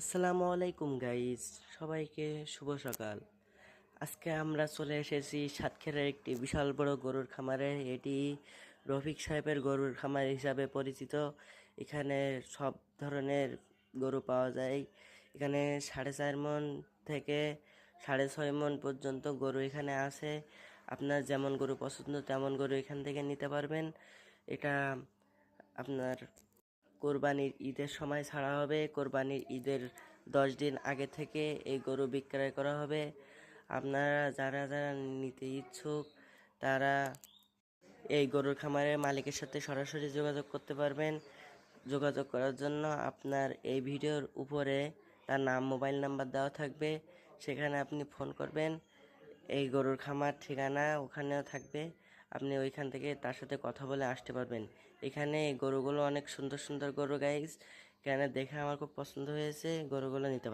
আসসালামু আলাইকুম গাইস সবাইকে শুভ সকাল। আজকে আমরা চলে এসেছি সাতক্ষীরার একটি বিশাল বড় গরুর খামারে। এটি রফিক সাহেবের গরুর খামার হিসাবে পরিচিত। এখানে সব ধরনের গরু পাওয়া যায়। এখানে সাড়ে চার মন থেকে সাড়ে ছয় মন পর্যন্ত গরু এখানে আছে। আপনার যেমন গরু পছন্দ, তেমন গরু এখান থেকে নিতে পারবেন। এটা আপনার কোরবানির ঈদের সময় ছাড়া হবে। কোরবানির ঈদের দশ দিন আগে থেকে এই গরু বিক্রয় করা হবে। আপনারা যারা যারা নিতে ইচ্ছুক, তারা এই গরুর খামারের মালিকের সাথে সরাসরি যোগাযোগ করতে পারবেন। যোগাযোগ করার জন্য আপনার এই ভিডিওর উপরে তার নাম, মোবাইল নাম্বার দেওয়া থাকবে। সেখানে আপনি ফোন করবেন। এই গরুর খামার ঠিকানা ওখানেও থাকবে। আপনি ওইখান থেকে তার সাথে কথা বলে আসতে পারবেন। এখানে গরুগুলো অনেক সুন্দর সুন্দর গরু গাইজ এখানে দেখে আমার খুব পছন্দ হয়েছে। গরুগুলো নিতে পারেন।